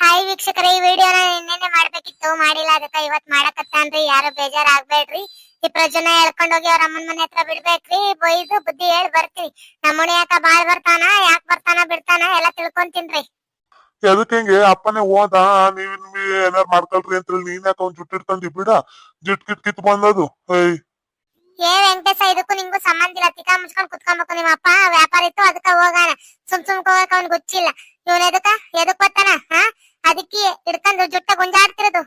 Hi ವೀಕ್ಷಕರೇ, ಈ ವಿಡಿಯೋನ ನಿನ್ನೆ ಮಾಡ್ಬೇಕಿತ್ತು. ಮಾಡಿಲ್ಲ, ಅದಕ್ಕೆ ಇವತ್ ಮಾಡಕತ್ತಾನ್ರಿ. ಯಾರು ಬೇಜಾರ್ ಆಗ್ಬೇಡ್ರಿ ಈ ಪ್ರಜನ ಹೇಳ್ಕೊಂಡ್ ಹೋಗಿ ಅವ್ರ ಅಮ್ಮನ ಮನೆ ಹತ್ರ ಬಿಡ್ಬೇಕ್ರಿ. ಬೈದು ಬುದ್ಧಿ ಹೇಳಿ ಬರ್ತೀವಿ. ನಮ್ಮನೆ ಯಾಕ ಬಾಳ್ ಬರ್ತಾನ, ಯಾಕ್ ಬರ್ತಾನ, ಬಿಡ್ತಾನ ಎಲ್ಲ ತಿಳ್ಕೊಂತೀನ್ರಿ ಎದಕ್ ಹಿಂಗೆ? ಅಪ್ಪನೇ ಹೋದ ನೀವ್ ಏನಾರ ಮಾಡ್ಕೊಳ್ರಿ ಅಂತ ನೀನ್ ಯಾಕೆ ಅವ್ನ್ ಜುಟ್ಟಿಡ್ತಂದಿ ಬಿಡ. ಜಿಟ್ ಕಿಟ್ ಕಿತ್ ಬಂದದು. ಏಯ್. ಏ ವೆಂಕಟೇಶ, ಇದಕ್ಕೂ ನಿಂಗೂ ಸಂಬಂಧ ಇಲ್ಲ. ತಿಕ್ಕ ಮುಚ್ಕೊಂಡ್ ಕುತ್ಕೊಬೇಕು ನಿಮ್ಮ ಅಪ್ಪ. ವ್ಯಾಪಾರ ಇತ್ತು, ಅದಕ್ಕ ಹೋಗಾನ. ಸುಮ್ ಸುಮ್ ಹೋಗಕ್ ಅವ್ನ್ ಗೊತ್ತಿಲ್ಲ ಇವನ್ ಎದಕ್ಕ? ಎದಕ್ ಬರ್ತಾನ? ಹಾ? ಅದಕ್ಕೆ ಹಿಡ್ಕೊಂಡು ಜುಟ್ಟ ಗುಂಜಾಡ್ತಿರೋದು.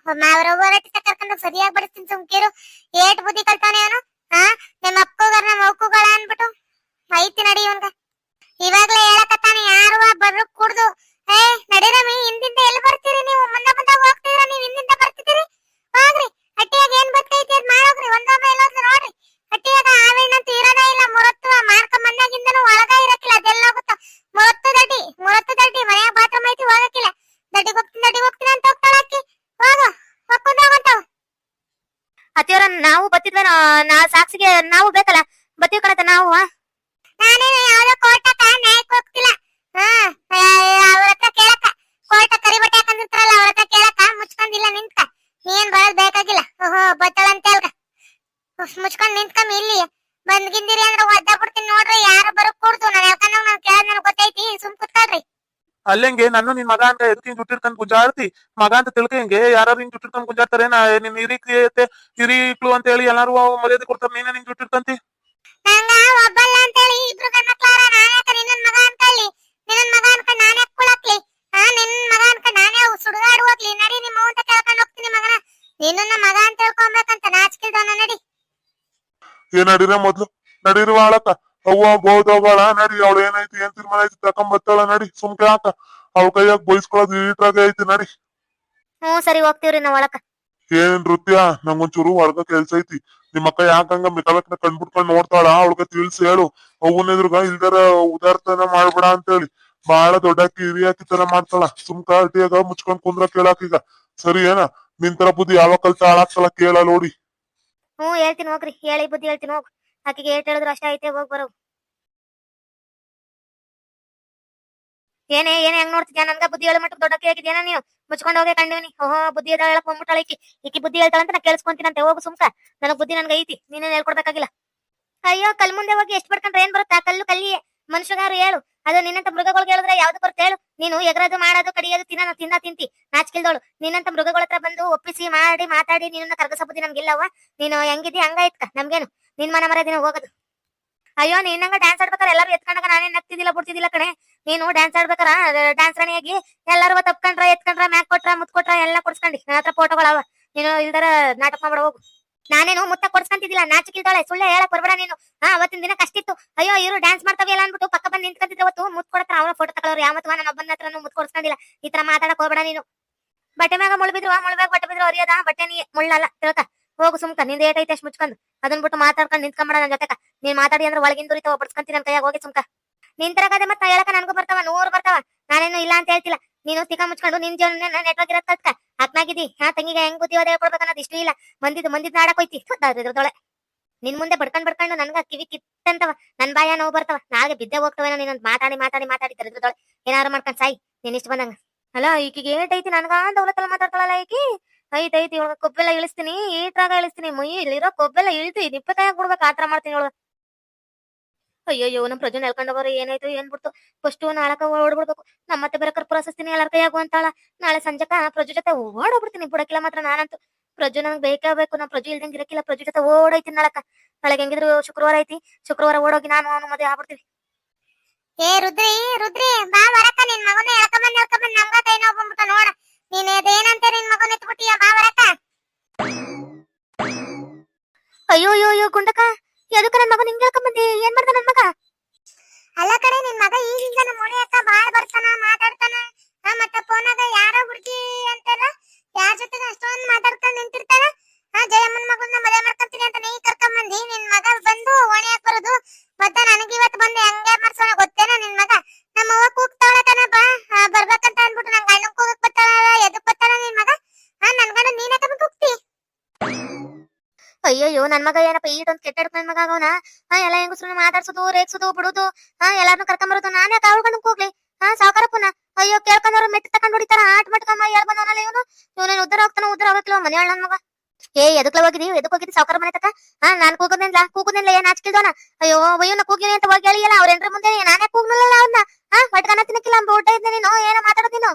ರೊಟ್ಟಿ ಕರ್ಕೊಂಡು ಸರಿಯಾಗಿ ಬಡಿಸ್ತೀನಿ ಸುಮ್ಕಿರು ಏಟ್ ಬುದ್ಧಿ ಕಲ್ತಾನೆ ಅವನು? ಹಾ? ನಿಮ್ಮ ಅಪ್ಪಗೋಗರ ನಮ್ಮ ಅವ್ಕುಗಳ ಅನ್ಬಿಟ್ಟು ಐತಿ ನಡಿ ಇವನ್ಗ. ಇವಾಗ್ಲೇ ಹೇಳಕತ್ತಾನೆ, ಯಾರು ಬರ್ರು ಕುಡ್ದು. ಏ ನಡೀರಮಿ ಹಿಂದಿಂದ ಎಲ್ಲಿ ಬರ್ತೀರಿ ನೀವು? ಮುಂದೆ ಮುಂದೆ ಹೋಗ್ತೀರಾ ನೀವು? ಹಿಂದಿಂದ ಬರ್ತಿದ್ದೀರಿ? ಹೋಗ್ರಿ. ಹಟ್ಟಿಯಾಗ ಏನ್ ಬರ್ತೈತಿ ಅದ್ ಮಾಡೋಗ್ರಿ. ಒಂದೊಮ್ಮೆ ಎಲ್ಲೋದ್ರು ನೋಡ್ರಿ. ನಾ ಸಾಕ್ಷಿಗೆ ನಾವು ಬೇಕಲ್ಲ? ಬತ್ತೀವಿ ಕಣತ ನಾವು ಹೋಗ್ತಿಲ್ಲ. ಹಾ ಮುಚ್ಕೊಂಡಿಲ್ಲ ಬೇಕಾಗಿಲ್ಲ. ಓಹೋ, ಬತ್ತಳಂತೆ ಮುಚ್ಕೊಂಡ್ ನಿಂತ್ಕೊಂಡ್ ಇಲ್ಲಿ. ಬಂದ್ಗಿಂದಿರಿ ಅಂದ್ರೆ ಅಲ್ಲಂಗೆ ನಾನು ನಿನ್ ಮಗ ಅಂತ ಎದಕ್ ಹಿಂಗ್ ಜುಟ್ಟು ಇಟ್ಕೊಂಡ್ ಗುಂಜಾಡ್ತಿ ಮಗ ಅಂತ ತಿಳ್ಕೊಂಗೆ ಯಾರು ಹಿಂಗ್ ಜುಟ್ಟು ಇಟ್ಕೊಂಡ್ ಗುಂಜಾಡ್ತಾರೆ ನಾ ನಿನ್ ಹಿರಿಕ್ರಿಯತೆ ಹಿರಿಕ್ಳು ಅಂತ ಹೇಳಿ ಎಲ್ಲಾರು ಮರ್ಯಾದೆ ಕೊಡ್ತಾರ. ನೀನೇ ನಂಗ ಮಗನ. ನಿನ್ನ ಮಗ ಅಂತ ಹೇಳ್ಕೊಬೇಕಂತ ನಡಿ. ಏನ್ ನಡೀರ ಮೊದ್ಲು? ನಡೀರುವ ಆಳಕ್ಕ ಅವ್ವ ಬೋದೋಗಳ ನಡಿ ಅವಳು ಏನೈತಿ ಏನ್ ತೀರ್ಮಾನ ಐತಿ ತಕೊಂಡ್ ಬತ್ತಾಳ ನಡಿ ಸುಮ್ಕೆ ಹಾಕ ಅವ್ಳ ಕೈಯಾಗ ಬೈಸ್ಕೊಳ್ಳೋದು ಈಟ್ರಾಗೆ ಐತಿ ನಡಿ. ಹ್ಞೂ ಸರಿ ಹೋಗ್ತೀವ್ರಿ ನಾವ್ ಒಳಕ. ಏನ್ ನೃತ್ಯ ನಂಗೊಂಚೂರು ಹೊರಗ ಕೆಲ್ಸ ಐತಿ. ನಿಮ್ಮ ಅಕ್ಕ ಯಾಕಂಗ ಮಿಕಲಕ್ನ ಕಣ್ಬಿಟ್ಕೊಂಡ್ ನೋಡ್ತಾಳ ಅವಳಗ ತಿಳಿಸಿ ಹೇಳು. ಅವನ್ ಎದುರುಗ ಇಲ್ದಾರ ಉದಾರ್ತನ ಮಾಡ್ಬೇಡ ಅಂತೇಳಿ. ಬಾಳ ದೊಡ್ಡ ಹಿರಿಯಾಕಿ ತರ ಮಾಡ್ತಾಳ. ಸುಮ್ಕ ಅಟಿಯಾಗ ಮುಚ್ಕೊಂಡ್ ಕುಂದ್ರ ಕೇಳಾಕೀಗ ಸರಿ ಏನ? ನಿನ್ ತರ ಬುದ್ಧಿ ಯಾವಾಗ ಕಲ್ತ ಹಾಳಾಗ್ತಾಳ ಕೇಳ ನೋಡಿ. ಹ್ಞೂ ಹೇಳ್ತೀನಿ ಹೋಗ್ರಿ. ಹೇಳಿ ಬುದ್ಧಿ ಹೇಳ್ತೀನಿ ಹೋಗ್. ಆಕಿಗೆ ಏಟ್ ಹೇಳಿದ್ರು ಅಷ್ಟೇ ಐತೆ, ಹೋಗ್ ಬರೋ. ಏನೇ ಏನೇ ಹೆಂಗ್ ನೋಡ್ತಿದ್ಯಾ? ನನ್ಗ ಬುದ್ಧಿ ಹೇಳ ಮಟ್ಟ ದೊಡ್ಡಕ್ಕೆ ಆಗಿದ್ಯಾನ ನೀನು? ಮುಚ್ಕೊಂಡ್ ಹೋಗಿ ಕಂಡಿವ್ನಿ. ಓಹೋ, ಬುದ್ಧಿ ಅದ ಹೇಳಕ್ ಬಂದ್ಬಿಟ್ಟಾಳ ಈಕಿ. ಈಕಿ ಬುದ್ಧಿ ಹೇಳ್ತಾಳ ಅಂತ ನಾ ಕೇಳಿಸ್ಕೊಂತೀನಂತೆ. ಹೋಗು ಸುಮ್ಕ. ನನಗ್ ಬುದ್ಧಿ ನನ್ಗೆ ಐತಿ. ನೀನೇನ್ ಹೇಳ್ಕೊಡ್ಬೇಕಾಗಿಲ್ಲ. ಅಯ್ಯೋ, ಕಲ್ ಮುಂದೆ ಹೋಗಿ ಎಷ್ಟ್ ಬಡ್ಕೊಂಡ್ರೆ ಏನ್ ಬರುತ್ತೆ? ಆ ಕಲ್ಲು ಕಲ್ಲಿ ಮನುಷ್ಯಗಾರು ಹೇಳು. ಅದು ನಿನ್ನಂತ ಮೃಗಗಳಿಗೆ ಹೇಳಿದ್ರೆ ಯಾವ್ದು ಬರುತ್ತೆ ಹೇಳು. ನೀನು ಎಗರದು, ಮಾಡೋದು, ಕಡಿಯೋದು, ತಿನ್ನ ತಿಂದ ತಿಂತಿ. ನಾಚಿಕಿಲ್ದೋಳು. ನಿನ್ನಂತ ಮೃಗಗಳ ಹತ್ರ ಬಂದು ಒಪ್ಪಿಸಿ, ಮಾಡಿ, ಮಾತಾಡಿ ನಿನ್ನ ಕರ್ಗಸ ಬುದ್ಧಿ ನಮ್ಗಿಲ್ಲವ್ವ. ನೀನು ಹೆಂಗಿದ್ದಿ ಹಂಗ ಇತ್ಕ ನಮ್ಗೇನು? ನಿನ್ ಮನ ಮರ ದಿನ ಹೋಗೋದು. ಅಯ್ಯೋ ನಿನ್ನಂಗ ಡ್ಯಾನ್ಸ್ ಆಡ್ಬೇಕಾರೆ ಎಲ್ಲರೂ ಎತ್ಕೊಂಡಾಗ ನಾನೇನ್ ನಗ್ತಿದ್ದಿಲ್ಲ, ಬಿಡ್ತಿದ್ದಿಲ್ಲ ಕಣೆ. ನೀನು ಡ್ಯಾನ್ಸ್ ಆಡ್ಬೇಕಾರ ಡ್ಯಾನ್ಸ್ ರಾಣಿಯಾಗಿ ಎಲ್ಲರೂ ತಪ್ಕೊಂಡ್ರ ಎತ್ಕೊಂಡ್ರ ಮ್ಯಾಕ್ ಕೊಟ್ರ ಮುತ್ ಕೊಟ್ರ, ಎಲ್ಲ ಕೊಡ್ಸ್ಕೊಂಡಿ. ನನ್ನ ಹತ್ರ ಫೋಟೋಗಳವ ನೀನು ಇಲ್ದಾರ ನಾಟಕ ಮಾಡ್ಬೇಡ, ಹೋಗು. ನಾನೇನು ಮುತ್ತ ಕೊಡ್ಸ್ಕೊಂತಿದ್ದಿಲ್ಲ, ನಾಚಿಕಿಲ್ದಾಳೆ, ಸುಳ್ಳೆ ಹೇಳಕ್ ಬರ್ಬೇಡ ನೀನು. ಹಾ ಅವತ್ತಿನ ದಿನ ಕಷ್ಟಿತ್ತು ಅಯ್ಯೋ, ಇವರು ಡ್ಯಾನ್ಸ್ ಮಾಡ್ತಾವಿಲ್ಲ ಅನ್ಬಿಟ್ಟು ಪಕ್ಕ ಬಂದು ನಿಂತ್ಕೊಂತಿದ್ರೆ ಅವತ್ತು. ಮುತ್ ಕೊಡ್ತಾರ ಅವನ ಫೋಟೋ ತಗೊಳ್ಳೋರು ಯಾವತ್ತು ನನ್ನ ಒಬ್ಬನ ಹತ್ರ ಮುತ್ ಕೊಡ್ಸ್ಕೊಂಡಿಲ್ಲ ಈ ತರ ಮಾತಾಡಕ್ ಹೋಗ್ಬೇಡ ನೀನು. ಬಟ್ಟೆ ಮ್ಯಾಗ ಮುಳ್ಬಿದ್ರು ಮುಳ್ಬ್ಯಾಗ ಬಟ್ಟೆ ಬಿದ್ರು ಅರಿಯದ ಬಟ್ಟೆ ನೀ ಮುಳ್ಳಲ್ಲ, ತಿಳ್ಕ. ಹೋಗು ಸುಮ್ಕ, ನಿಂದ ಏಟೈತೆ ಅಷ್ಟು ಮುಚ್ಕೊಂಡು. ಅದನ್ ಬಿಟ್ಟು ಮಾತಾಡ್ಕೊಂಡು ನಿಂತ್ಕೊಂಬೇಡ ನನ್ನ ಜೊತೆಕ ನೀನ್ ಮಾತಾಡಿ ಅಂದ್ರೆ ಒಳಗಿಂದ ದುರಿತಾವ ಬಡ್ಸ್ಕೊಂತೀನಿ ನನ್ನ ಕೈಯಾಗ ಹೋಗಿ ಸುಮ್ಕ. ನಿನ್ ಮತ್ತೆ ಹೇಳಕ ನನ್ಗೂ ಬರ್ತಾವ, ನೂರು ಬರ್ತಾವ. ನಾನೇನು ಇಲ್ಲ ಅಂತ ಹೇಳ್ತಿಲ್ಲ. ನೀನು ತಿಕ್ಕ ಮುಚ್ಕೊಂಡು ನಿನ್ ಜೀವನ ನೆಟ್ವರ್ಕ್ ಇರತ್ತ ಕಲ್ತ್ಕ ಅಕ್ನಾಗಿದ್ದಿ. ಹಾ, ತಂಗಿಗೆ ಹೆಂಗ್ ಬುದ್ಧಿ ಹೇಳ್ಕೊಡ್ಬೇಕು ಅನ್ನೋದು ಇಷ್ಟು ಇಲ್ಲ. ಮಂದಿದ್ ಮಂದಿದ್ ನಾಡಕ್ ಹೋಯ್ತಿ ಇದ್ರದೊಳೆ ನಿನ್ ಮುಂದೆ ಬಡ್ಕೊಂಡ್ ಬಡ್ಕೊಂಡು ನನ್ಗ ಕಿವಿ ಕಿತ್ತಂತವ. ನನ್ ಬಾಯ ನೋವು ಬರ್ತಾವ. ನಾಳೆ ಬಿದ್ದೆ ಹೋಗ್ತವೇನೋ ನೀನ್ ಮಾತಾಡಿ ಮಾತಾಡಿ ಮಾತಾಡಿ ಇದ್ರದೊಳೆ ಏನಾರು ಮಾಡ್ಕೊಂಡ್ ಸಾಯಿ. ನೀನ್ ಇಷ್ಟ ಬಂದಂಗ. ಅಲ್ಲ, ಈಕಿಗೆ ಐತಿ? ನನ್ಗ ದೌಲತ್ತಲ್ಲ ಮಾತಾಡ್ತಾಳಲ್ಲ ಈಕಿ? ಐತ್, ಐತಿ ಇವಾಗ ಕೊಬ್ಬೆಲ್ಲ ಇಳಿಸ್ತೀನಿ ಈಟ್ರಾಗ ಇಳಿಸ್ತೀನಿ, ಮೈ, ಇಲ್ಲಿರೋ ಕೊಬ್ಬೆಲ್ಲ ಇಳಿತು ನಿಪ್ಪತ್ತಾಗ ಕೊಡ್ಬೇಕು ಆತರ ಮಾಡ್ತೀನಿ ಇವಳು. ಅಯ್ಯಯ್ಯೋ, ನಮ್ ಪ್ರಜನ್ ಎಳ್ಕೊಂಡ್ ಹೋಗೋರು, ಏನಾಯ್ತು, ಏನ್ ಬಿಡ್ತು? ಫಸ್ಟ್ ನಾಳಕ ಓಡ್ಬಿಡ್ಬೇಕು. ನಮ್ಮ ಮತ್ತೆ ಬೇರೆ ಪ್ರಶಸ್ತಿನಿ ಎಲ್ಲಾರ ಕೈಯಾಗು ಅಂತಾಳ. ನಾಳೆ ಸಂಜೆಕ ಪ್ರಜು ಜೊತೆ ಓಡೋಗ್ಬಿಡ್ತೀನಿ, ಬಿಡಕಿಲ್ಲ ಮಾತ್ರ ನಾನಂತೂ. ಪ್ರಜು ನಂಗೆ ಬೇಕೇ ಬೇಕು ನಾ ಪ್ರಜು ಇಲ್ದಂಗೆ ಇರಕ್ಕಿಲ್ಲ ಪ್ರಜು ಜೊತೆ ಓಡೈತಿ ನಾಳಕ. ನಾಳೆಗೆ ಹೆಂಗಿದ್ರು ಶುಕ್ರವಾರ ಐತಿ, ಶುಕ್ರವಾರ ಓಡೋಗಿ ನಾನು ಅವನು ಮದುವೆ ಆಗ್ಬಿಡ್ತೀವಿ. ಏ, ರುದ್ರಿ ರುದ್ರಿ, ಬಾ ಬರಕ ನಿನ್ ಮಗನ ಎಳ್ಕೊಂಬಂದ್ ಎಳ್ಕೊಂಬಂದ್ ನಮ್ಗ ಕೈ ಬಂದ್ಬಿಟ್ಟ ನೋಡ. ನೀನ್ ಅದೇನಂತ ನಿನ್ ಮಗನ ಎತ್ಬಿಟ್ಟಿಯ ಬಾ ಅಯ್ಯೋ ಅಯ್ಯೋ ಅಯ್ಯೋ ಗುಂಡಕ ಎದಕ್ಕ ನನ್ ಮಗನ್ ಹಿಂಗ್ ಹೇಳ್ಕೊಂಬಂದಿ ಏನ್ ಮಾಡ್ದ ನನ್ ಮಗ? ಅಲ್ಲ ಕಡೆ ನಿನ್ ಮಗ ಈಗಿಂದ ನಮ್ಮ ಹತ್ರ ಬಾಳ್ ಬರ್ತಾನ ಮಾತಾಡ್ತಾನ. ಹಾ ಮತ್ತೆ ಫೋನಾಗ ಯಾರೋ ಹುಡುಗಿ ಅಂತಾರ ಯಾರ ಜೊತೆ ಅಷ್ಟೊಂದ್ ಮಾತಾಡ್ಕೊಂಡ್ ನಿಂತಿರ್ತಾನ ಆ ಜಯಮ್ಮನ್ ಮಗನ್ನ ಮದುವೆ ಮಾಡ್ಕೊಂತೀನಿ ಅಂತ ನೀ ಕರ್ಕೊಂಬಂದಿ ನಿನ್ ಮಗ ಬಂದು ಓಣಿ ಹಾಕ್ಬರೋದು ಮತ್ತೆ ನನಗೆ ಇವತ್ತು ಬಂದು ಹೆಂಗೆ ಮಾಡ್ಸೋಣ ಗೊತ್ತೇನ ನಿನ್ ಮಗ? ನಮ್ಮ ಅವ್ವ ಕೂಗ್ತಾಳ. ಬರ್ತಾಳ ನಿನ್ ಮಗ ಏನಪ್ಪ ಈಟೊಂದ್ ಕೆಟ್ಟ ನನ್ ಮಗ ಆಗವನ ಹಾ, ಎಲ್ಲ ಹೆಂಗಸ್ರು ಮಾತಾಡ್ಸೋದು, ರೇಗ್ಸೋದು, ಬಿಡುದು, ಹಾ, ಎಲ್ಲಾರ್ನು ಕರ್ಕೊಂಬರೋದು ನಾನೇ ಕಾವಳ್ಕೊಂಡ್ ಹೋಗ್ಲಿ ಹಾ ಸಾವುಕಾರಪ್ಪನ ಅಯ್ಯೋ, ಕೇಳ್ಕೊಂಡವ್ರು ಮೆಟ್ಟ ತಕೊಂಡ್ ಹೊಡಿತಾರ, ಆಟ ಮಟ್ಕಮ್ಮ ಯಾರು ಬಂದವನಲ್ಲ ಇವನು? ಇವನೇನು ಉದ್ದಾರ ಹೋಗ್ತಾನ ಉದ್ದಾರ ಹೋಗ್ತಿಲ್ವ ಮನೆಯೊಳ ನನ್ ಮಗ. ಏ, ಎದಕ್ಲ ಹೋಗಿದಿ? ಎದಕ್ ಹೋಗಿದಿ ಸಾವುಕಾರ ಮನೆ ತಕ? ಹಾ, ನಾನ್ ಕೂಗುದಿಲ್ಲ ಕೂಗುದಿಲ್ಲ ಏನ್ ನಾಚಿಕಿಲ್ದವನ ಅಯ್ಯೋ, ಅಯ್ಯೋನ ಕೂಗಿನಿ ಅಂತ ಹೋಗಿ ಹೇಳಿಯಲ್ಲ ಅವ್ರೇನ್ರ ಮುಂದೆ? ನಾನೇ ಕೂಗ್ನಲ್ಲ ಅವ್ನ? ಹಾ ಹೊಟ್ಕನ ತಿನ್ನಕ್ಕಿಲ್ಲ ಅಂಬ ಊಟ ಇದ್ದೆ ನೀನು? ಏನೋ ಮಾತಾಡೋದ್ ನೀನು?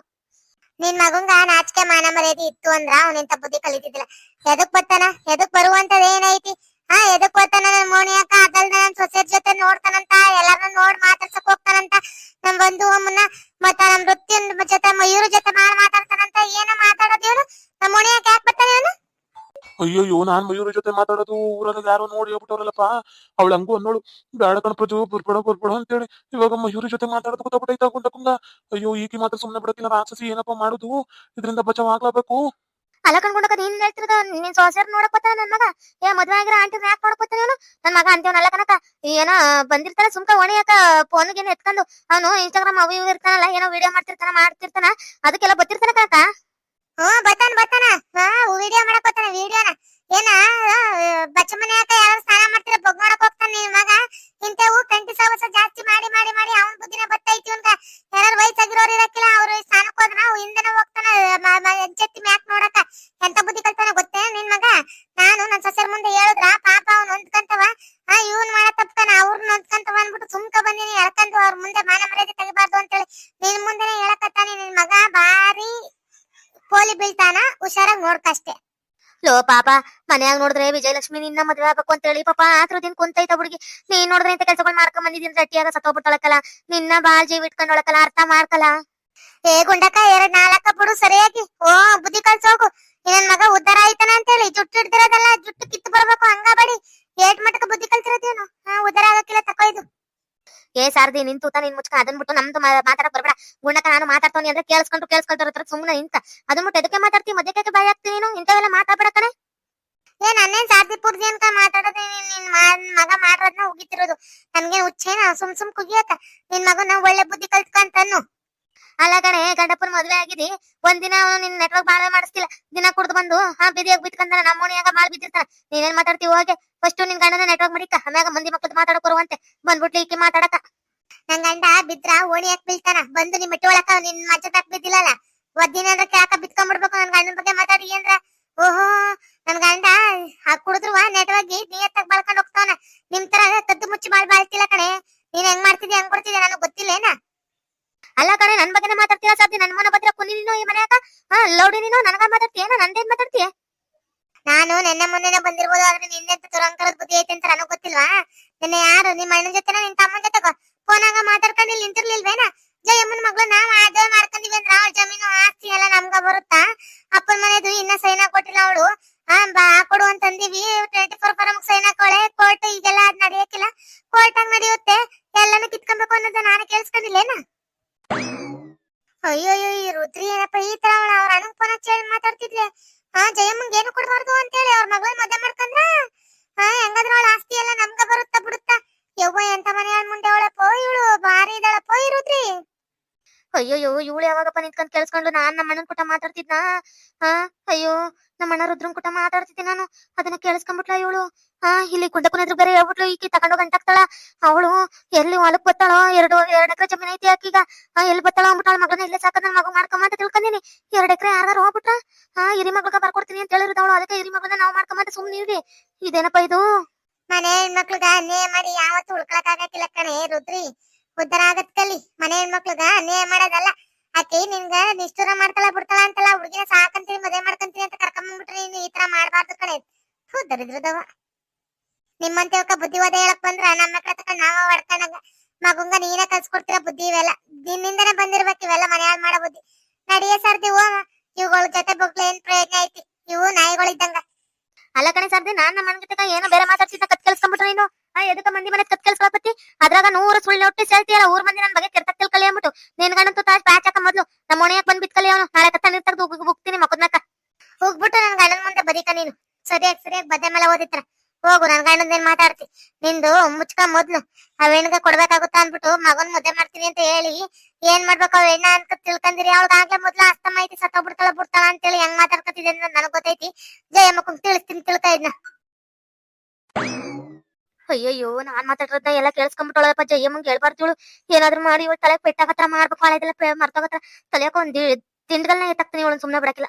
ನಿನ್ ಮಗಂಗ ನಾಚಿಕೆ ಮಾನ ಮರ್ಯಾದೆ ಇತ್ತು ಅಂದ್ರ ಅವನಿಂತ ಬುದ್ಧಿ ಕಲಿತಿದ್ದಿಲ್ಲ. ಎದಕ್ ಬರ್ತಾನ ಎದಕ್ ಬರುವಂತದ ಏನೈತಿ? ಹಾ, ಎದಕ್ ಬರ್ತಾನ ನನ್ ಮೋನಿಯಾಕ? ಅದಲ್ದ ನನ್ ಸೊಸೆರ್ ಜೊತೆ ನೋಡ್ತಾನಂತ, ಎಲ್ಲಾರನ್ನ ನೋಡ್ ಮಾತಾಡ್ಸಕ್ ಹೋಗ್ತಾನಂತ ನಮ್ ಬಂಧು ಅಮ್ಮನ ಮತ್ತ ನಮ್ ವೃತ್ತಿಯನ್ ಜೊತೆ, ಮಯೂರ ಜೊತೆ ಮಾಡ್ ಮಾತಾಡ್ತಾನಂತ, ಏನ ಮಾತಾಡೋದ್ ಇವನು? ನಮ್ ಮೋನಿಯಾಕ ಯಾಕೆ ಅಯ್ಯಯ್ಯೋ ನಾನ್ ಮಯೂರ ಜೊತೆ ಮಾತಾಡೋದು ಊರಲ್ಲಿ ಯಾರೋ ನೋಡಿ ಹೇಳ್ಬಿಟ್ಟವ್ರಲ್ಲಪ್ಪ. ಅವಳ ಹಂಗು ಅನ್ನೋಳು, ಬೇಡ ಕಣಪ್ರಜು ಬರ್ಬೇಡ ಬರ್ಬೇಡ ಅಂತೇಳಿ ಇವಾಗ ಮಯೂರ ಜೊತೆ ಮಾತಾಡೋದು ಗೊತ್ತಾಗ್ಬಿಟ್ಟೈತ ಕುಂದಕುಂಗ ಅಯ್ಯೋ, ಈಕಿ ಮಾತ್ರ ಸುಮ್ನೆ ಬಿಡಕ್ಕಿಲ್ಲ ರಾಕ್ಷಸಿ ಏನಪ್ಪ ಮಾಡುದು? ಇದರಿಂದ ಬಚಾವ್ ಆಗ್ಲಬೇಕು ಅಲ್ಲ ಕಣ್ಕೊಂಡಕ ನೀನ್ ಹೇಳ್ತಿರದ, ನಿನ್ ಸೊಸೆರ್ ನೋಡಕ್ ನನ್ ಮಗ? ಏ, ಮದ್ವೆ ಆಗಿರೋ ಆಂಟಿ ಯಾಕೆ ನೋಡಕ್ ಬರ್ತಾನ ಇವನು? ನನ್ ಮಗ ಅಂತೀವನಲ್ಲ ಕನಕ ಏನೋ ಬಂದಿರ್ತಾನೆ ಸುಮ್ಕ ಒಣೆಯಕ ಫೋನ್ ಗೇನ್ ಎತ್ಕೊಂಡು, ಅವನು ಇನ್ಸ್ಟಾಗ್ರಾಮ್ ಅವು ಇವು ಇರ್ತಾನಲ್ಲ, ಏನೋ ವಿಡಿಯೋ ಮಾಡ್ತಿರ್ತಾನ ಮಾಡ್ತಿರ್ತಾನ, ಅದಕ್ಕೆಲ್ಲ ಬರ್ತಿರ್ತಾನ ಕನಕ ಹೇಳಿದ್ರ ಪಾಪ ಅವ್ನ್ ಹೊಂದ್ಕಂತವ ಆ ಇವ್ನ್ ಮಾಡ ತಪ್ತಾನ ಅವ್ರನ್ನ ಹೊಂದ್ಕಂತವ ಅನ್ಬಿಟ್ಟು ಸುಮ್ಕ ಬಂದಿನಿ ಎಳ್ಕಂದು ಅವ್ರ ಮುಂದೆ ಮಾನ ಮರ್ಯಾದೆ ತೆಗಿಬಾರ್ದು ಅಂತೇಳಿ. ನಿನ್ ಮುಂದೆನೆ ಹೇಳಕತ್ತಾನೆ ನಿನ್ ಮಗ ಬಾರಿ ಪೋಲಿ ಬೀಳ್ತಾನ ಹುಷಾರಾಗಿ ನೋಡ್ಕಷ್ಟೇ. ಲೋ ಪಾಪ ಮನ್ಯಾಗ ನೋಡಿದ್ರೆ ವಿಜಯಲಕ್ಷ್ಮಿ ನಿನ್ನ ಮದುವೆ ಆಗ್ಬೇಕು ಅಂತ ಹೇಳಿ ಪಾಪ ಆತ್ರ ದಿನ ಕುಂತೈತ ಹುಡುಗಿ. ನೀನ್ ನೋಡಿದ್ರೆ ಇಂತ ಕೆಲ್ಸಗಳು ಮಾಡ್ಕೊಂಡ್ ಬಂದಿದ್ದೀನಿ ರಟ್ಟಿಯಾಗ ಸತ್ತೋಗ್ಬಿಟ್ಟೊಳಕಲ್ಲ ನಿನ್ನ ಬಾಳ್ ಜೀವ ಇಟ್ಕೊಂಡೊಳಕಲ್ಲ ಅರ್ಥ ಮಾಡ್ಕಲ್ಲ ಏ ಗುಂಡಕ್ಕ ಎರಡ್ ನಾಲ್ಕ ಬಿಡು ಸರಿಯಾಗಿ. ಓ ಬುದ್ಧಿ ಕಲ್ಸೋಗು. ನನ್ ಮಗ ಉದ್ದಾರ ಆಯ್ತಾನ ಅಂತೇಳಿ, ಜುಟ್ಟು ಹಿಡ್ದಿರೋದಲ್ಲ, ಜುಟ್ಟು ಕಿತ್ತು ಬರ್ಬೇಕು, ಹಂಗ ಬಡಿ. ಏಟ್ ಬುದ್ಧಿ ಕಲ್ತಿರೋದೇನು? ಹಾ, ಉದ್ದಾರ ಆಗಕ್ಕಿಲ್ಲ, ತಕೋ ಇದು. ಏ ಸಾರ್ದಿ ನಿನ್ ತೂತ, ನಿನ್ ಮುಚ್ಕ, ಅದನ್ ಬಿಟ್ಟು ನಮ್ದು ಮಾತಾಡಕ್ ಬರ್ಬೇಡ. ಗುಣಕ ನಾನು ಮಾತಾಡ್ತೋನಿ ಅಂದ್ರೆ ಕೇಳಿಸ್ಕೊಂಡು ಕೇಳಿಸ್ಕೊಳ್ತಾರ ಸುಮ್ಮನೆ ನಿಂತ. ಅದನ್ ಬಿಟ್ಟು ಎದಕ್ಕೆ ಮಾತಾಡ್ತಿ? ಮಧ್ಯಕ್ಕೆ ಬಾಯ್ ಆಗ್ತೀನಿ ನೀನು? ಇಂಥವೆಲ್ಲ ಮಾತಾಡ್ಬೇಡ ಕಣೆ. ಏ, ನನ್ನೇನ್ ಸಾರ್ದಿ ಪೂರ್ತಿ ಅಂತ ಮಾತಾಡೋದೇ, ನಿನ್ ಮಗ ಮಾಡಿರೋದ್ನ ಉಗಿತಿರೋದು. ನನ್ಗೆ ಹುಚ್ಚೇನ? ಸುಮ್ ಸುಮ್ ಕುಗಿಯತ್ತ ನಿನ್ ಮಗನ ಒಳ್ಳೆ ಬುದ್ಧಿ ಕಲ್ತ್ಕಂತನ್ನು ಅಲ್ಲ ಕಣೆ, ಗಂಡಪ್ಪನ ಮದ್ವೆ ಆಗಿದೆ ಒಂದಿನ ಅವನು ನಿನ್ ನೆಟ್ವರ್ಕ್ ಬಾಳ ಮಾಡಿಸ್ತಿಲ್ಲ. ದಿನ ಕುಡ್ದು ಬಂದು, ಹಾ, ಬಿದಿಯಾಗ ಬಿತ್ಕಂತಾನ, ನಮ್ಮ ಓಣಿಯಾಗ ಮಾಲ್ ಬಿದ್ದಿರ್ತಾನ. ನೀನೇನ್ ಮಾತಾಡ್ತೀವಿ ಹೋಗಿ ಫಸ್ಟ್ ನಿನ್ ಗಂಡನ ನೆಟ್ವರ್ಕ್ ಮಾಡಿಕ, ಆಮ್ಯಾಗ ಮಂದಿ ಮಕ್ಕಳು ಮಾತಾಡಕ್ ಬರುವಂತೆ. ಬಂದ್ಬಿಟ್ಲಿ ಈಕಿ ಮಾತಾಡಕ. ನನ್ ಗಂಡ ಬಿದ್ರ ಓಣಿ ಯಾಕೆ ಬೀಳ್ತಾನ. ಬಂದು ನಿಮ್ ಮೆಟ್ಟಿ ಒಳಕ, ನಿನ್ ಮಜ್ಜದಾಕ್ ಬಿದ್ದಿಲ್ಲಲ್ಲ? ಒದ್ದಿನ ಅಂದ್ರೆ ಯಾಕ ಬಿತ್ಕೊಂಡ್ಬಿಡ್ಬೇಕು ನನ್ ಗಂಡನ ಬಗ್ಗೆ ಮಾತಾಡಿ ಅಂದ್ರ. ಓಹೋ, ನನ್ ಗಂಡ ಆ ಕುಡಿದ್ರು ನೆಟ್ವಾಗಿ ನಿಯತ್ತಾಗ್ ಬಳ್ಕೊಂಡ್ ಹೋಗ್ತಾನ ನಿಮ್ ತರ ಕದ್ದು ಮುಚ್ಚಿ ಬಾಳ್ ಬಾಳ್ತಿಲ್ಲ ಕಣೆ. ನೀನ್ ಹೆಂಗ್ ಮಾಡ್ತಿದ್ಯಾ, ಹೆಂಗ್ ಕೊಡ್ತಿದ್ಯಾ, ನನಗ್ ಗೊತ್ತಿಲ್ಲೇನ? ಅಲ್ಲ ಕಣೆ ನನ್ ಬಗ್ಗೆ ಮಾತಾಡ್ತೀಯ ಸಾಧ್ಯ ನನ್ ಮನ ಬದ್ರ ಕುನಿ ನೀನು ಈ ಮನ್ಯಾಗ? ಹಾ, ಲೌಡಿ ನೀನು ನನಗ ಮಾತಾಡ್ತೀಯ ನಂದೇನ್ ಮಾತಾಡ್ತೀಯ? ನಾನು ನಿನ್ನೆ ಮೊನ್ನೆನೆ ಬಂದಿರ್ಬೋದು, ಆದ್ರೆ ನಿನ್ನೆ ತುರಂಕರದ ಬುದ್ಧಿ ಐತೆ ಅಂತ ನನಗ್ ಗೊತ್ತಿಲ್ವಾ? ನಿನ್ನೆ ಯಾರು? ನಿಮ್ಮ ಅಣ್ಣನ ಜೊತೆನ? ನಿನ್ ತಮ್ಮನ ಜೊತೆ ಫೋನಾಗ ಮಾತಾಡ್ಕೊಂಡು ಇಲ್ಲಿ ನಿಂತಿರ್ಲಿಲ್ವೇನ? ಜಯಮ್ಮನ ಮಗಳು, ನಾವ್ ಆದ ಮಾಡ್ಕೊಂಡಿವಿ ಅಂದ್ರೆ ಅವಳ ಜಮೀನು ಆಸ್ತಿ ಎಲ್ಲ ನಮ್ಗ ಬರುತ್ತಾ? ಅಪ್ಪನ ಮನೆದು ಇನ್ನ ಸೈನ್ ಕೊಟ್ಟಿಲ್ಲ ಅವಳು. ಆ ಬಾ, ಕೊಡು ಅಂತಂದಿವಿ ಟ್ವೆಂಟಿ ಫೋರ್ ಫಾರಮ್ ಸೈನ್ ಹಾಕೊಳೆ ಕೋರ್ಟ್ ಈಗೆಲ್ಲ ಅದ್ ನಡೆಯಕ್ಕಿಲ್ಲ ಕೋರ್ಟ್ ಹಂಗ್ ನಡೆಯುತ್ತೆ. ಎಲ್ಲಾನು ಕಿತ್ಕೊಬೇಕು ಅನ್ನೋದ ನಾನು ಕೇಳಿಸ್ಕೊಂಡಿಲ್ಲೇನ? ಅಯ್ಯೋ ಈ ರುದ್ರಿ ಏನಪ್ಪ, ಈ ತರ ಅವ್ರ ಅನುಪನ ಫೋನ್ ಮಾತಾಡ್ತಿದ್ಲೆ. ಹಾ ಜಯಮ್ಮಂಗ್ ಏನು ಅಂತ ಹೇಳಿ ಅವ್ರ ಮಗಳ ಮದ್ವೆ ಮಾಡ್ಕೊಂಡ್ರ? ಹಾ ಹೆಂಗಾದ್ರ ಅವಳ ಆಸ್ತಿ ಎಲ್ಲ ನಮ್ಗ ಬರುತ್ತಾ ಬಿಡುತ್ತಾ? ಯವ್ವ, ಎಂತ ಮನೆ ಮುಂದೆ ಅವಳಪ್ಪೋ ಇವಳು, ಭಾರಿ ಇದಳ ಈ ರುದ್ರಿ. ಅಯ್ಯೋ ಇವಳು ಯಾವಾಗಪ್ಪ ನಿಂತ್ಕೊಂಡ್ ಕೇಳಿಸ್ಕೊಂಡು ನಾನ್ ನಮ್ಮ ಅಣ್ಣನ ಕೂಟ ಮಾತಾಡ್ತಿದ್ನಾ? ಹಾ ಅಯ್ಯೋ ನಮ್ಮ ಅಣ್ಣ ರುದ್ರನ್ ಕೂಟ ಮಾತಾಡ್ತಿದ್ದೆ ನಾನು. ಅದನ್ನ ಕೇಳಿಸ್ಕೊಂಡ್ಬಿಟ್ಲ ಇವಳು. ಆ, ಇಲ್ಲಿ ಕುಂಡಕ್ಕನ ಬೇರೆ ಹೇಳ್ಬಿಟ್ಲು, ಈಕಿ ತಗೊಂಡು ಗಂಟಾಕ್ತಾಳ ಅವಳು, ಎಲ್ಲಿ ಹೊಲಕ್ ಬತ್ತಾಳೋ ಎರಡು ಎರಡು ಎಕರೆ ಜಮೀನ್ ಐತಿ ಆಕೀಗ. ಎಲ್ಲಿ ಬತ್ತಾಳ ಅಂದ್ಬಿಟ್ಟು ಮಗನ ಇಲ್ಲೇ ಸಾಕ ನನ್ನ ಮಗು ಮಾಡ್ಕೊಂಬ ಅಂತ ತಿಳ್ಕೊಂಡಿನಿ. ಎರಡು ಎಕರೆ ಯಾರು ಹೋಗ್ಬಿಟ್ರ? ಆ, ಹಿರಿ ಮಗ್ಳಗ ಬರ್ಕೊಡ್ತೀನಿ ಅಂತ ಹೇಳಿರ್ತಾವಳು ಅದಕ್ಕೆ ಹಿರಿ ಮಗಳನ್ನ ನಾವು ಮಾಡ್ಕೊಂಬ ಸುಮ್ಮನೆ ಇರಿ ಇದೇನಪ್ಪ ಇದು? ಮನೆ ಹೆಣ್ಮಕ್ಳಿಗ ಅನ್ಯಾಯ ಮಾಡಿ ಯಾವತ್ತು ಉಳ್ಕೊಳಕ್ ಆಗತ್ತಿಲ್ಲ ಕಣೆ ರುದ್ರಿ. ಉದ್ದಾರ ಆಗತ್ ಕಲಿ. ಮನೆ ಹೆಣ್ಮಕ್ಳಿಗ ಅನ್ಯಾಯ ಮಾಡೋದಲ್ಲ. ಆಕಿ ನಿನ್ಗ ನಿಷ್ಠುರ ಮಾಡ್ತಾಳ, ಬಿಡ್ತಾಳ ಅಂತಲ್ಲ, ಹುಡುಗಿನ ಸಾಕಂತೀನಿ, ಮದುವೆ ಮಾಡ್ಕಂತೀನಿ ಅಂತ ಕರ್ಕೊಂಬಂದ್ಬಿಟ್ರೆ ನೀನು ಈ ತರ ಮಾಡಬಾರ್ದು ಕಣೆ. ಹೂ ದರಿದ್ರದವ. ನಿಮ್ಮಂತವಕ್ಕ ಬುದ್ಧಿವಾದ ಹೇಳಕ್ ಬಂದ್ರ ನಮ್ಮ ಮಕ್ಳ ತಕ ನಾವ ಹೊಡ್ಕೊಂಡಂಗ ಮಗುಂಗ ನೀನೇ ಕಲ್ಸ್ಕೊಡ್ತೀರ ಬುದ್ಧಿ ಇವೆಲ್ಲ. ನಿನ್ನಿಂದನೇ ಬಂದಿರ್ಬೇಕು ಇವೆಲ್ಲ ಮನೆ ಹಾಳ್ ಮಾಡೋ ಬುದ್ಧಿ. ನಡಿಯ ಸರ್ದಿ ಓ ಇವುಗಳ ಜೊತೆ ಬಗ್ಲ ಏನ್ ಪ್ರಯೋಜನ ಐತಿ? ಇವು ನಾಯಿಗಳಿದ್ದಂಗ. ಅಲ್ಲ ಕಣೆ ಸರ್ದಿ, ನಾನ್ ನಮ್ಮ ಮನೆ ಜೊತೆಗ ಏನೋ ಬೇರೆ ಮಾತಾಡ್ತಿದ್ದ ಕತ್ ಕಲ್ಸ್ಕೊಂಡ್ಬಿಟ್ರೆ ನೀನು. ಆ ಎದಕ್ಕ ಮಂದಿ ಮನೆ ಕತ್ ಕೇಳಿಸ್ಕೊಳಕತ್ತಿ ಅದ್ರಾಗ ನೂರು ಸುಳ್ಳು ಹೊಟ್ಟಿ ಸೇಳ್ತಿಯಲ್ಲ ಊರ್ ಮಂದಿ ನನ್ ಬಗ್ಗೆ ಕೆರ್ತ ತಿಳ್ಕಲಿ ಅಂದ್ಬಿಟ್ಟು. ನಿನ್ ಗಂಡಂತೂ ತಾಜ್ ಪ್ಯಾಚ್ ಹಾಕ ಮೊದ್ಲು. ನಮ್ಮ ಓಣಿಯಾಗ ಬಂದ್ ಬಿತ್ಕಲಿ ಅವನು. ನಾಳೆ ಕತ್ತ ನೀರ್ ತೆಗ್ದು ಹೋಗ್ತೀನಿ ಮಕ್ಕದ್ನಕ್ಕ. ಹೋಗ್ಬಿಟ್ಟು ನನ್ ಗಂಡನ ಮುಂದೆ ಬರೀಕ ನೀನು. ಸರಿಯಾಗಿ ಸರಿಯಾಗಿ ಬದ್ದೆ ಮೇಲೆ ಓದಿತ್ರ. ಹೋಗು, ನನ್ ಗಂಡಂದೇನ್ ಮಾತಾಡ್ತಿ? ನಿಂದು ಮುಚ್ಕ ಮೊದ್ಲು. ಆ ಹೆಣ್ಗ ಕೊಡ್ಬೇಕಾಗುತ್ತಾ ಅನ್ಬಿಟ್ಟು ಮಗನ್ ಮುದ್ದೆ ಮಾಡ್ತೀನಿ ಅಂತ ಹೇಳಿ ಏನ್ ಮಾಡ್ಬೇಕು ಅವ್ ಹೆಣ್ಣ ಅಂತ ತಿಳ್ಕೊಂಡಿರಿ ಅವಳಗ ಆಗ್ಲೇ ಮೊದ್ಲು ಅಸ್ತಮ ಐತಿ ಸತ್ತೋಗ್ಬಿಡ್ತಾಳ ಬಿಡ್ತಾಳ ಅಂತೇಳಿ ಹೆಂಗ್ ಮಾತಾಡ್ಕತಿದೆ ಅಂತ ನನಗ್ ಗೊತ್ತೈತಿ. ಜಯ ಕುಂತ್ ತಿಳಿಸ್ತೀನಿ, ತಿಳ್ಕ ಇದ್ನ. ಅಯ್ಯಯ್ಯೋ, ನಾನ್ ಮಾತಾಡ್ರದ ಎಲ್ಲ ಕೇಳಿಸ್ಕೊಂಡ್ಬಿಟ್ಟೊಳಪ್ಪ ಜಯಮ್ಮಂಗ್ ಹೇಳ್ಬಾರ್ದಿಳು ಏನಾದ್ರು ಮಾಡಿ ಇವಳು ತಲೆ ಪೆಟ್ಟಾಗತ್ರ ಮಾಡ್ಬೇಕು, ಹಳೆದೆಲ್ಲ ಮರ್ತೋಗತ್ರ. ತಲೆಯಕ್ಕೆ ಒಂದ್ ತಿಂಡ್ಗಳನ್ನ ಎತ್ತಾಕ್ತೀನಿ ಇವಳು ಸುಮ್ನೆ ಬಿಡಕಿಲ್ಲ